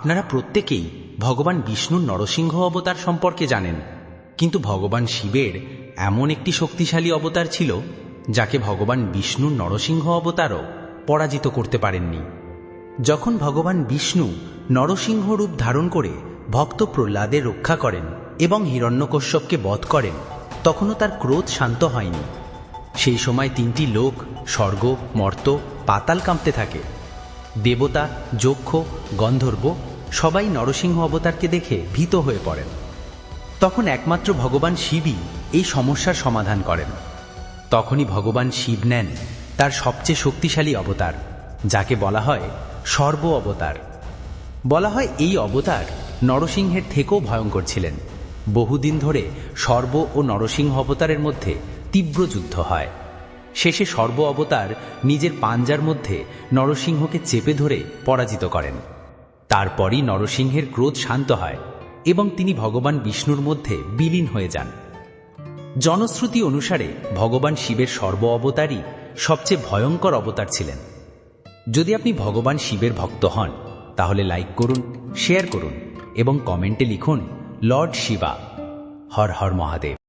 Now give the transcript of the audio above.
আপনারা প্রত্যেকেই ভগবান বিষ্ণুর নরসিংহ অবতার সম্পর্কে জানেন। কিন্তু ভগবান শিবের এমন একটি শক্তিশালী অবতার ছিল, যাকে ভগবান বিষ্ণুর নরসিংহ অবতারও পরাজিত করতে পারেননি। যখন ভগবান বিষ্ণু নরসিংহ রূপ ধারণ করে ভক্ত প্রহ্লাদের রক্ষা করেন এবং হিরণ্যকশ্যপকে বধ করেন, তখনও তার ক্রোধ শান্ত হয়নি। সেই সময় তিনটি লোক, স্বর্গ, মর্ত, পাতাল কাঁপতে থাকে। দেবতা যক্ষ গন্ধর্ব সবাই নরসিংহ অবতারকে দেখে ভীত হয়ে পড়েন। তখন একমাত্র ভগবান শিবই এই সমস্যার সমাধান করেন। তখনই ভগবান শিব নেন তার সবচেয়ে শক্তিশালী অবতার, যাকে বলা হয় সর্ব অবতার। বলা হয় এই অবতার নরসিংহের থেকেও ভয়ঙ্কর ছিলেন। বহুদিন ধরে সর্ব ও নরসিংহ অবতারের মধ্যে তীব্র যুদ্ধ হয়। শেষে সর্ব অবতার নিজের পাঞ্জার মধ্যে নরসিংহকে চেপে ধরে পরাজিত করেন। তারপরই নরসিংহের ক্রোধ শান্ত হয় এবং তিনি ভগবান বিষ্ণুর মধ্যে বিলীন হয়ে যান। জনশ্রুতি অনুসারে ভগবান শিবের সর্ব অবতারই সবচেয়ে ভয়ঙ্কর অবতার ছিলেন। যদি আপনি ভগবান শিবের ভক্ত হন, তাহলে লাইক করুন, শেয়ার করুন এবং কমেন্টে লিখুন, লর্ড শিবা, হর হর মহাদেব।